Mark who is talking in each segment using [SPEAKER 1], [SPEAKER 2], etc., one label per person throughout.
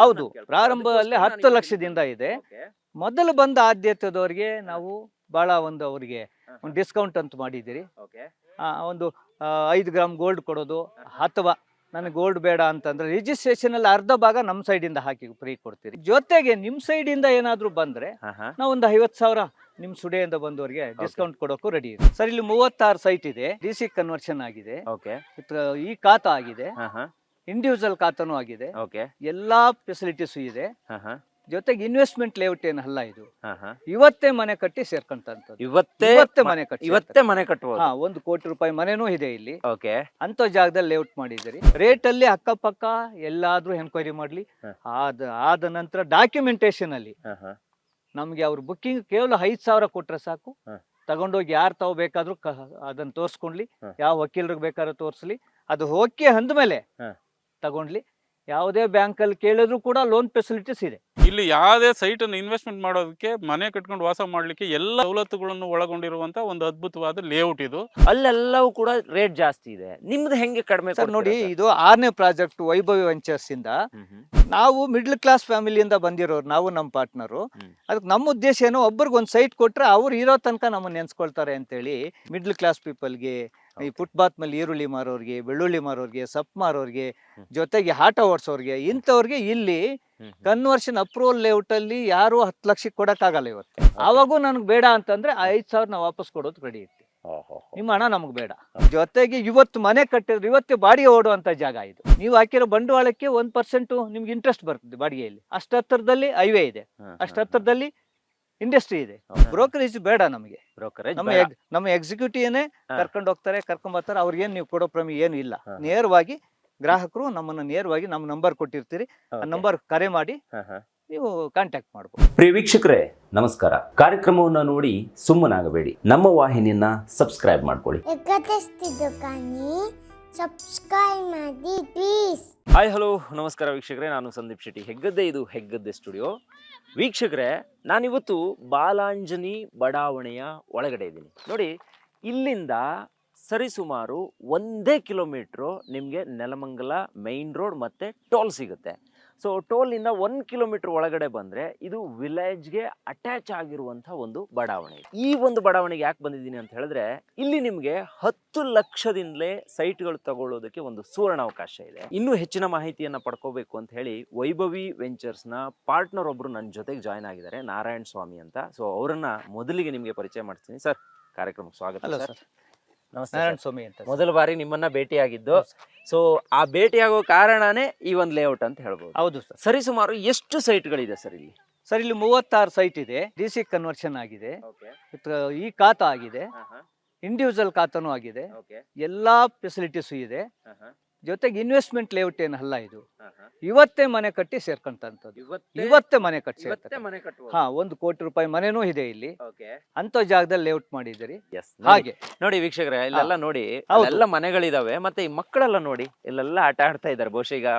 [SPEAKER 1] ಹೌದು. ಪ್ರಾರಂಭದಲ್ಲಿ ಹತ್ತು ಲಕ್ಷದಿಂದ ಇದೆ. ಮೊದಲು ಬಂದ ಆದ್ಯತೆದವರಿಗೆ ನಾವು ಬಹಳ ಒಂದು ಅವರಿಗೆ ಒಂದು ಡಿಸ್ಕೌಂಟ್ ಅಂತ ಮಾಡಿದ್ದೀರಿ. ಒಂದು ಐದು ಗ್ರಾಮ್ ಗೋಲ್ಡ್ ಕೊಡೋದು ಅಥವಾ ನನಗೆ ಗೋಲ್ಡ್ ಬೇಡ ಅಂತಂದ್ರೆ ರಿಜಿಸ್ಟ್ರೇಷನ್ ಅಲ್ಲಿ ಅರ್ಧ ಭಾಗ ನಮ್ಮ ಸೈಡಿಂದ ಹಾಕಿ ಫ್ರೀ ಕೊಡ್ತೀರಿ. ಜೊತೆಗೆ ನಿಮ್ಮ ಸೈಡಿಂದ ಏನಾದರೂ ಬಂದ್ರೆ ನಾವು ಒಂದು ಐವತ್ತು ಸಾವಿರ ನಿಮ್ಮ ಸುಡೆಯಿಂದ ಬಂದವರಿಗೆ ಡಿಸ್ಕೌಂಟ್ ಕೊಡೋಕ್ಕೂ ರೆಡಿ ಇದೆ ಸರ್ ಇಲ್ಲಿ ಮೂವತ್ತಾರು ಸೈಟ್ ಇದೆ. ಡಿ ಸಿ ಕನ್ವರ್ಷನ್ ಆಗಿದೆ. ಈ ಖಾತಾ ಆಗಿದೆ. ಇಂಡಿವಿಜುವಲ್ ಖಾತಾನೂ ಆಗಿದೆ.
[SPEAKER 2] ಓಕೆ
[SPEAKER 1] ಎಲ್ಲಾ ಫೆಸಿಲಿಟೀಸ್ ಇದೆ. ಜೊತೆಗೆ ಇನ್ವೆಸ್ಟ್ಮೆಂಟ್ ಲೇಔಟ್ ಏನಲ್ಲ ಇದು. ಇವತ್ತೇ ಮನೆ ಕಟ್ಟಿ ಸೇರ್ಕೊಂತ
[SPEAKER 2] ಇವತ್ತೇ
[SPEAKER 1] ಇವತ್ತೇ ಮನೆ ಕಟ್ಟಿ
[SPEAKER 2] ಇವತ್ತೇ ಮನೆ
[SPEAKER 1] ಹಾ ಒಂದು ಕೋಟಿ ರೂಪಾಯಿ ಮನೆನೂ ಇದೆ ಇಲ್ಲಿ.
[SPEAKER 2] ಓಕೆ
[SPEAKER 1] ಅಂತ ಜಾಗದಲ್ಲಿ ಲೇಔಟ್ ಮಾಡಿದ್ರಿ ರೇಟ್ ಅಲ್ಲಿ ಅಕ್ಕಪಕ್ಕ ಎಲ್ಲಾದ್ರೂ ಎನ್ಕ್ವೈರಿ ಮಾಡ್ಲಿ. ಆದ ಆದ ನಂತರ ಡಾಕ್ಯುಮೆಂಟೇಶನ್ ಅಲ್ಲಿ ನಮ್ಗೆ ಅವ್ರ ಬುಕ್ಕಿಂಗ್ ಕೇವಲ ಐದ್ ಸಾವಿರ ಕೊಟ್ರೆ ಸಾಕು. ತಗೊಂಡೋಗಿ ಯಾರು ತಾವು ಬೇಕಾದ್ರೂ ಅದನ್ನ ತೋರ್ಸ್ಕೊಂಡ್ಲಿ. ಯಾವ ವಕೀಲರಿಗೆ ಬೇಕಾದ್ರೂ ತೋರ್ಸ್ಲಿ. ಅದು ಓಕೆ ಅಂದ್ಮೇಲೆ. ತಗೊಂಡ್ಲಿ. ಯಾವುದೇ ಬ್ಯಾಂಕ್ ಅಲ್ಲಿ ಕೇಳಿದ್ರು ಕೂಡ ಲೋನ್ ಫೆಸಿಲಿಟೀಸ್ ಇದೆ.
[SPEAKER 3] ಇಲ್ಲಿ ಯಾವುದೇ ಸೈಟ್ ಅನ್ನು ಇನ್ವೆಸ್ಟ್ಮೆಂಟ್ ಮಾಡೋದಕ್ಕೆ ಮನೆ ಕಟ್ಕೊಂಡು ವಾಸ ಮಾಡ್ಲಿಕ್ಕೆ ಎಲ್ಲ ಸವಲತ್ತುಗಳನ್ನು ಒಳಗೊಂಡಿರುವಂತ ಒಂದು ಅದ್ಭುತವಾದ ಲೇಔಟ್ ಇದು.
[SPEAKER 2] ಅಲ್ಲೆಲ್ಲವೂ ಕೂಡ ರೇಟ್ ಜಾಸ್ತಿ ಇದೆ. ನಿಮ್ದು ಹೆಂಗೆ ಕಡಿಮೆ
[SPEAKER 1] ಸರ್ ನೋಡಿ ಇದು ಆರನೇ ಪ್ರಾಜೆಕ್ಟ್ ವೈಭವಿ ವೆಂಚರ್ಸ್ ಇಂದ ನಾವು ಮಿಡ್ಲ್ ಕ್ಲಾಸ್ ಫ್ಯಾಮಿಲಿಯಿಂದ ಬಂದಿರೋರು ನಾವು ನಮ್ಮ ಪಾರ್ಟ್ನರು ಅದಕ್ಕೆ ನಮ್ಮ ಉದ್ದೇಶ ಏನು ಒಬ್ಬರಿಗೆ ಒಂದು ಸೈಟ್ ಕೊಟ್ರೆ ಅವ್ರು ಇರೋ ತನಕ ನಮ್ಮನ್ನು ನೆನ್ಸ್ಕೊಳ್ತಾರೆ ಅಂತೇಳಿ ಮಿಡ್ಲ್ ಕ್ಲಾಸ್ ಪೀಪಲ್ಗೆ ಈ ಫುಟ್ಪಾತ್ ಮೇಲೆ ಈರುಳ್ಳಿ ಮಾರೋರ್ಗೆ ಬೆಳ್ಳುಳ್ಳಿ ಮಾರೋರ್ಗೆ ಸಪ್ ಮಾರೋರ್ಗೆ ಜೊತೆಗೆ ಆಟ ಓಡಿಸೋರಿಗೆ ಇಂಥವ್ರಿಗೆ ಇಲ್ಲಿ ಕನ್ವರ್ಷನ್ ಅಪ್ರೂವಲ್ ಲೇಔಟ್ ಅಲ್ಲಿ ಯಾರು ಹತ್ತು ಲಕ್ಷಕ್ಕೆ ಕೊಡಕ್ಕಾಗಲ್ಲ ಇವತ್ತು. ಅವಾಗೂ ನನಗೆ ಬೇಡ ಅಂತಂದ್ರೆ ಐದು ಸಾವಿರ ನಾವು ವಾಪಸ್ ಕೊಡೋದು ರೆಡಿ ಇರ್ತೀವಿ. ನಿಮ್ಮ ಹಣ ನಮಗೆ ಬೇಡ. ಜೊತೆಗೆ ಇವತ್ತು ಮನೆ ಕಟ್ಟಿದ್ರೆ ಇವತ್ತು ಬಾಡಿಗೆ ಓಡುವಂತ ಜಾಗ ಇದು. ನೀವು ಹಾಕಿರೋ ಬಂಡವಾಳಕ್ಕೆ ಒಂದ್ ಪರ್ಸೆಂಟ್ ನಿಮ್ಗೆ ಇಂಟ್ರೆಸ್ಟ್ ಬರ್ತದೆ ಬಾಡಿಗೆಯಲ್ಲಿ. ಅಷ್ಟ ಹತ್ರದಲ್ಲಿ ಹೈವೇ ಇದೆ ಅಷ್ಟ ಹತ್ರದಲ್ಲಿ ಇಂಡಸ್ಟ್ರಿ ಇದೆ. ಬ್ರೋಕರೇಜ್ ಬೇಡ ನಮಗೆ.
[SPEAKER 2] ಬ್ರೋಕರೇಜ್
[SPEAKER 1] ನಮ್ಮ ನಮ್ಮ ಎಕ್ಸಿಕ್ಯೂಟಿವ್ನೇ. ಕರ್ಕೊಂಡು ಹೋಗ್ತಾರೆ ಕರ್ಕೊಂಡ್ ಬರ್ತಾರೆ ಅವ್ರಿಗೇನು ನೀವು ಕೊಡೋ ಪ್ರಮಿ ಏನು ಇಲ್ಲ. ನೇರವಾಗಿ ಗ್ರಾಹಕರು ನಮ್ಮನ್ನ ನೇರವಾಗಿ ನಮ್ಮ ನಂಬರ್ ಕೊಟ್ಟಿರ್ತೀರಿ. ಆ ನಂಬರ್ ಕರೆ ಮಾಡಿ ನೀವು ಕಾಂಟ್ಯಾಕ್ಟ್ ಮಾಡಬಹುದು
[SPEAKER 4] ಪ್ರಿಯ ವೀಕ್ಷಕರೇ ನಮಸ್ಕಾರ. ಕಾರ್ಯಕ್ರಮವನ್ನು ನೋಡಿ ಸುಮ್ಮನಾಗಬೇಡಿ. ನಮ್ಮ ವಾಹಿನಿಯನ್ನ ಸಬ್ಸ್ಕ್ರೈಬ್ ಮಾಡ್ಕೊಳ್ಳಿ.
[SPEAKER 5] ಸಬ್ಸ್ಕ್ರೈಬ್ ಮಾಡಿ ಪ್ಲೀಸ್
[SPEAKER 2] ಹಾಯ್ ಹಲೋ ನಮಸ್ಕಾರ ವೀಕ್ಷಕರೇ ನಾನು ಸಂದೀಪ್ ಶೆಟ್ಟಿ. ಹೆಗ್ಗದ್ದೆ ಇದು ಹೆಗ್ಗದ್ದೆ ಸ್ಟುಡಿಯೋ ವೀಕ್ಷಕರೇ, ನಾನಿವತ್ತು ಬಾಲಾಂಜನಿ ಬಡಾವಣೆಯ ಒಳಗಡೆ ಇದ್ದೀನಿ. ನೋಡಿ, ಇಲ್ಲಿಂದ ಸರಿಸುಮಾರು ಒಂದೇ ಕಿಲೋಮೀಟ್ರು ನಿಮಗೆ ನೆಲಮಂಗಲ ಮೈನ್ ರೋಡ್ ಮತ್ತು ಟೋಲ್ ಸಿಗುತ್ತೆ. ಸೊ ಟೋಲಿಂದ ಒನ್ ಕಿಲೋಮೀಟರ್ ಒಳಗಡೆ ಬಂದರೆ ಇದು ವಿಲೇಜ್ಗೆ ಅಟ್ಯಾಚ್ ಆಗಿರುವಂಥ ಒಂದು ಬಡಾವಣೆ ಈ ಒಂದು ಬಡಾವಣೆಗೆ ಯಾಕೆ ಬಂದಿದ್ದೀನಿ ಅಂತ ಹೇಳಿದ್ರೆ ಇಲ್ಲಿ ನಿಮಗೆ ಹತ್ತು ಲಕ್ಷದಿಂದಲೇ ಸೈಟ್ಗಳು ತಗೊಳ್ಳೋದಕ್ಕೆ ಒಂದು ಸುವರ್ಣ ಅವಕಾಶ ಇದೆ. ಇನ್ನೂ ಹೆಚ್ಚಿನ ಮಾಹಿತಿಯನ್ನು ಪಡ್ಕೋಬೇಕು ಅಂತ ಹೇಳಿ ವೈಭವಿ ವೆಂಚರ್ಸ್ನ ಪಾರ್ಟ್ನರ್ ಒಬ್ಬರು ನನ್ನ ಜೊತೆಗೆ ಜಾಯ್ನ್ ಆಗಿದ್ದಾರೆ ನಾರಾಯಣ ಸ್ವಾಮಿ ಅಂತ. ಸೊ ಅವರನ್ನು ಮೊದಲಿಗೆ ನಿಮಗೆ ಪರಿಚಯ ಮಾಡ್ತೀನಿ ಸರ್ ಕಾರ್ಯಕ್ರಮಕ್ಕೆ ಸ್ವಾಗತ ಸರ್. ನಮಸ್ತೆ
[SPEAKER 1] ನಾರಾಯಣ. ಸ್ವಾಮಿ ಅಂತ
[SPEAKER 2] ಮೊದಲ ಬಾರಿ ನಿಮ್ಮನ್ನ ಭೇಟಿಯಾಗಿದ್ದು. ಸೊ ಆ ಭೇಟಿಯಾಗೋ ಕಾರಣನೇ ಈ ಒಂದು ಲೇಔಟ್ ಅಂತ ಹೇಳ್ಬೋದು.
[SPEAKER 1] ಹೌದು ಸರ್.
[SPEAKER 2] ಸರಿ ಸುಮಾರು ಎಷ್ಟು ಸೈಟ್ಗಳಿದೆ ಸರ್ ಇಲ್ಲಿ?
[SPEAKER 1] ಸರ್ ಇಲ್ಲಿ ಮೂವತ್ತಾರು ಸೈಟ್ ಇದೆ. ಡಿ ಸಿ ಕನ್ವರ್ಷನ್ ಆಗಿದೆ. ಇತ್ರ ಈ ಖಾತಾ ಆಗಿದೆ. ಇಂಡಿವಿಜುವಲ್ ಖಾತಾನೂ ಆಗಿದೆ. ಎಲ್ಲಾ ಫೆಸಿಲಿಟೀಸು ಇದೆ. ಜೊತೆಗೆ ಇನ್ವೆಸ್ಟ್ಮೆಂಟ್ ಲೇಔಟ್ ಏನಲ್ಲ ಇದು. ಇವತ್ತೇ ಮನೆ ಕಟ್ಟಿ ಸೇರ್ಕೊಂತಂಥದ್ದು ಇವತ್ತೇ ಮನೆ ಕಟ್ಟಿ ಸೇರ್ತಾರೆ ಹಾ ಒಂದು ಕೋಟಿ ರೂಪಾಯಿ ಮನೆನೂ ಇದೆ ಇಲ್ಲಿ. ಅಂತ ಜಾಗದಲ್ಲಿ ಲೇಔಟ್ ಮಾಡಿದ್ರಿ
[SPEAKER 2] ಎಸ್
[SPEAKER 1] ಹಾಗೆ.
[SPEAKER 2] ನೋಡಿ ವೀಕ್ಷಕರೇ ಇಲ್ಲೆಲ್ಲ ನೋಡಿ. ಎಲ್ಲ ಮನೆಗಳಿದಾವೆ ಮತ್ತೆ ಈ ಮಕ್ಕಳೆಲ್ಲ ನೋಡಿ ಇಲ್ಲೆಲ್ಲ ಆಟ ಆಡ್ತಾ ಇದ್ದಾರೆ. ಬಹುಶಃ ಈಗ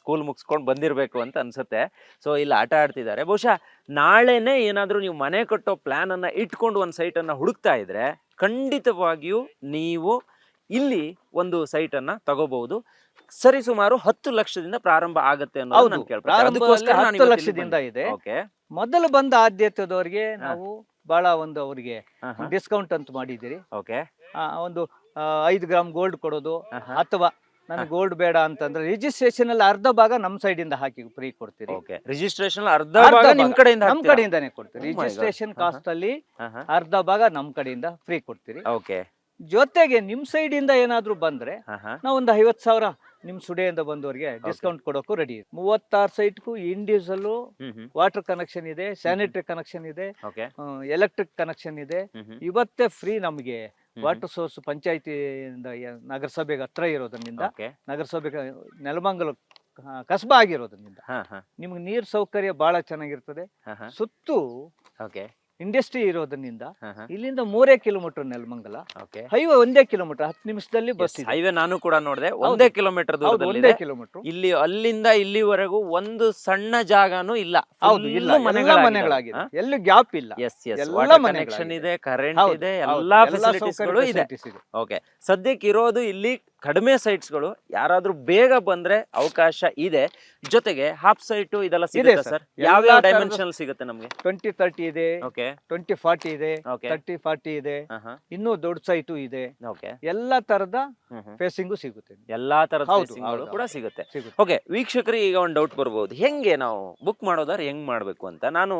[SPEAKER 2] ಸ್ಕೂಲ್ ಮುಗಿಸ್ಕೊಂಡು ಬಂದಿರಬೇಕು ಅಂತ ಅನ್ಸುತ್ತೆ. ಸೊ ಇಲ್ಲಿ ಆಟ ಆಡ್ತಿದ್ದಾರೆ. ಬಹುಶಃ ನಾಳೆನೆ ಏನಾದ್ರೂ ನೀವು ಮನೆ ಕಟ್ಟೋ ಪ್ಲಾನ್ ಅನ್ನ ಇಟ್ಕೊಂಡು ಒಂದು ಸೈಟ್ ಅನ್ನ ಹುಡುಕ್ತಾ ಇದ್ರೆ ಖಂಡಿತವಾಗಿಯೂ ನೀವು ಇಲ್ಲಿ ಒಂದು ಸೈಟ್ ಅನ್ನ ತಗೋಬಹುದು. ಸರಿ ಸುಮಾರು ಹತ್ತು ಲಕ್ಷದಿಂದ ಪ್ರಾರಂಭ ಆಗತ್ತೆ ಅನ್ನೋದು ನಾನು ನಾನು
[SPEAKER 1] ಲಕ್ಷದಿಂದ ಇದೆ. ಮೊದಲು ಬಂದ ಆದ್ಯತೆದವರಿಗೆ ನಾವು ಬಹಳ ಒಂದು ಅವರಿಗೆ. ಡಿಸ್ಕೌಂಟ್ ಅಂತ ಮಾಡಿದಿರಿ
[SPEAKER 2] ಓಕೆ.
[SPEAKER 1] ಒಂದು ಐದು ಗ್ರಾಮ್ ಗೋಲ್ಡ್ ಕೊಡೋದು. ಅಥವಾ ನನಗೆ ಗೋಲ್ಡ್ ಬೇಡ ಅಂತಂದ್ರೆ ರಿಜಿಸ್ಟ್ರೇಷನ್ ಅಲ್ಲಿ ಅರ್ಧ ಭಾಗ ನಮ್ಮ ಇಂದ ಹಾಕಿ ಫ್ರೀ ಕೊಡ್ತೀರಿ.
[SPEAKER 2] ಓಕೆ. ರಿಜಿಸ್ಟ್ರೇಷನ್ ಅರ್ಧ ಭಾಗ ನಿಮ್ ಕಡೆಯಿಂದ
[SPEAKER 1] ನಮ್ ಕಡೆಯಿಂದಾನೇ ಕೊಡ್ತೀರಿ. ರಿಜಿಸ್ಟ್ರೇಷನ್. ಕಾಸ್ಟ್ ಅಲ್ಲಿ. ಅರ್ಧ ಭಾಗ ನಮ್ ಕಡೆಯಿಂದ ಫ್ರೀ ಕೊಡ್ತೀರಿ.
[SPEAKER 2] ಓಕೆ.
[SPEAKER 1] ಜೊತೆಗೆ ನಿಮ್ ಸೈಡ್ ಇಂದ ಏನಾದ್ರೂ ಬಂದ್ರೆ. ನಾವು ಒಂದು ಐವತ್ ಸಾವಿರ ನಿಮ್ ಸುಡೆಯಿಂದ ಬಂದವರಿಗೆ ಡಿಸ್ಕೌಂಟ್ ಕೊಡೋಕು ರೆಡಿ ಮೂವತ್ತಾರು ಸೈಟ್ಗೂ ಇಂಡಿವಿಜುವಲ್ ವಾಟರ್ ಕನೆಕ್ಷನ್ ಇದೆ ಸ್ಯಾನಿಟರಿ ಕನೆಕ್ಷನ್ ಇದೆ ಎಲೆಕ್ಟ್ರಿಕ್ ಕನೆಕ್ಷನ್ ಇದೆ. ಇವತ್ತೇ ಫ್ರೀ ನಮಗೆ ವಾಟರ್ ಸೋರ್ಸ್ ಪಂಚಾಯತಿಯಿಂದ ನಗರಸಭೆಗೆ ಹತ್ರ ಇರೋದ್ರಿಂದ
[SPEAKER 2] ನಗರಸಭೆ
[SPEAKER 1] ನಗರಸಭೆಗೆ ನೆಲಮಂಗಲ ಕಸಬ ಆಗಿರೋದ್ರಿಂದ ನಿಮ್ಗೆ ನೀರ್ ಸೌಕರ್ಯ ಬಹಳ ಚೆನ್ನಾಗಿರ್ತದೆ. ಸುತ್ತು
[SPEAKER 2] ಓಕೆ.
[SPEAKER 1] ಇಂಡಸ್ಟ್ರಿ ಇರೋದ್ರಿಂದ ಇಲ್ಲಿಂದ ಮೂರೇ ಕಿಲೋಮೀಟರ್ ನೆಲಮಂಗಲ.
[SPEAKER 2] ಓಕೆ.
[SPEAKER 1] ಹೈವೇ ಒಂದೇ ಕಿಲೋಮೀಟರ್ ಹತ್ತು ನಿಮಿಷದಲ್ಲಿ ಬಸ್
[SPEAKER 2] ಹೈವೇ ನಾನು ಕೂಡ ನೋಡಿದೆ. ಒಂದೇ ಕಿಲೋಮೀಟರ್ ದೂರದಲ್ಲಿ
[SPEAKER 1] ಒಂದೇ ಕಿಲೋಮೀಟರ್.
[SPEAKER 2] ಇಲ್ಲಿ ಅಲ್ಲಿಂದ ಇಲ್ಲಿವರೆಗೂ ಒಂದು ಸಣ್ಣ ಜಾಗನೂ ಇಲ್ಲ.
[SPEAKER 1] ಹೌದು ಇಲ್ಲ ಮನೆಗಳಾಗಿದೆ ಎಲ್ಲೂ ಗ್ಯಾಪ್ ಇಲ್ಲ.
[SPEAKER 2] ಎಸ್ ಎಸ್ ಕನೆಕ್ಷನ್ ಇದೆ ಕರೆಂಟ್ ಇದೆ ಎಲ್ಲಾ
[SPEAKER 1] ಫೆಸಿಲಿಟೀಸ್
[SPEAKER 2] ಫೆಸಿಲಿಟೀಸ್ಗಳು ಇದೆ.
[SPEAKER 1] ಇದೆ.
[SPEAKER 2] ಓಕೆ ಸದ್ಯಕ್ಕೆ ಇರೋದು ಇಲ್ಲಿ ಕಡಿಮೆ ಸೈಟ್ಸ್ಗಳು ಯಾರಾದ್ರೂ ಬೇಗ ಬಂದ್ರೆ ಅವಕಾಶ ಇದೆ. ಜೊತೆಗೆ ಹಾಫ್ ಸೈಟ್ ಇದೆಲ್ಲ ಸಿಗುತ್ತೆ ಸರ್. ಯಾವ ಯಾವ ಡೈಮೆನ್ಷನ್ ಸಿಗುತ್ತೆ ನಮಗೆ?
[SPEAKER 1] ಟ್ವೆಂಟಿ ತರ್ಟಿ ಇದೆ.
[SPEAKER 2] ಓಕೆ
[SPEAKER 1] ಟ್ವೆಂಟಿ ಫಾರ್ಟಿ ಇದೆ. ತರ್ಟಿ ಫಾರ್ಟಿ ಇದೆ. ಇನ್ನೂ ದೊಡ್ಡ ಸೈಟು ಇದೆ.
[SPEAKER 2] ಓಕೆ
[SPEAKER 1] ಎಲ್ಲ ತರದ ಫೇಸಿಂಗು ಸಿಗುತ್ತೆ.
[SPEAKER 2] ಎಲ್ಲಾ ತರದ
[SPEAKER 1] ಹೌದು, ಹೌದು,
[SPEAKER 2] ಕೂಡ ಸಿಗುತ್ತೆ.
[SPEAKER 1] ಸಿಗುತ್ತೆ.
[SPEAKER 2] ಓಕೆ ವೀಕ್ಷಕರಿಗೆ ಈಗ ಒಂದು ಡೌಟ್ ಬರ್ಬೋದು. ಹೆಂಗೆ ನಾವು ಬುಕ್ ಮಾಡೋದಾದ್ರೆ ಹೆಂಗ್ ಮಾಡ್ಬೇಕು ಅಂತ ನಾನು